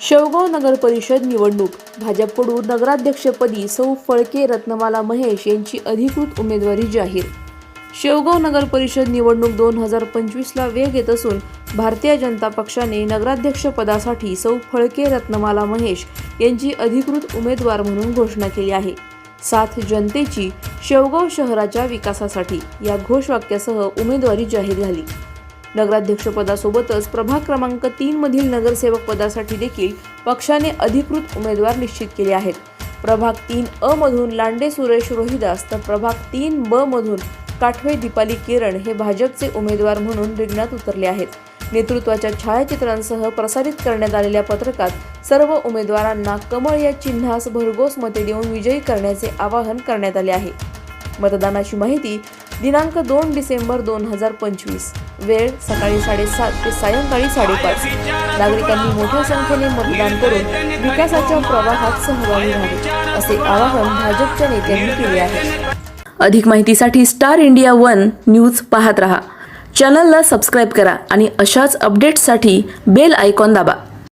नगर परिषद निवडणूक. भाजपकडून नगराध्यक्षपदी सौ फळके रत्नमाला महेश यांची अधिकृत उमेदवारी जाहीर. शेवगाव नगर परिषद निवडणूक दोन हजार पंचवीसला वेग येत असून भारतीय जनता पक्षाने नगराध्यक्षपदासाठी सौ फळके रत्नमाला महेश यांची अधिकृत उमेदवार म्हणून घोषणा केली आहे. साथ जनतेची शेवगाव शहराच्या विकासासाठी या घोषवाक्यासह उमेदवारी जाहीर झाली. नगराध्यक्षपदासोबतच प्रभाग क्रमांक तीन मधील नगरसेवक पदासाठी देखील पक्षाने अधिकृत उमेदवार निश्चित केले आहेत. प्रभाग तीन अ मधून लांडे सुरेश रोहिदास तर प्रभाग तीन ब मधून काठवे दीपाली किरण हे भाजपचे उमेदवार म्हणून रिंगणात उतरले आहेत. नेतृत्वाच्या छायाचित्रांसह प्रसारित करण्यात आलेल्या पत्रकात सर्व उमेदवारांना कमळ या चिन्हास भरघोस मते देऊन विजयी करण्याचे आवाहन करण्यात आले आहे. मतदानाची माहिती दिनांक दोन डिसेंबर दोन हजार पंचवीस वेळ सकाळी साडेसात ते सायंकाळी साडेपाच. नागरिकांनी मोठ्या संख्येने मतदान करून विकासाच्या प्रवाहात सहभागी व्हावे असे आवाहन भाजपच्या नेत्यांनी केले आहे. अधिक माहितीसाठी स्टार इंडिया वन न्यूज पाहत रहा. चॅनलला सबस्क्राईब करा आणि अशाच अपडेट्ससाठी बेल आयकॉन दाबा.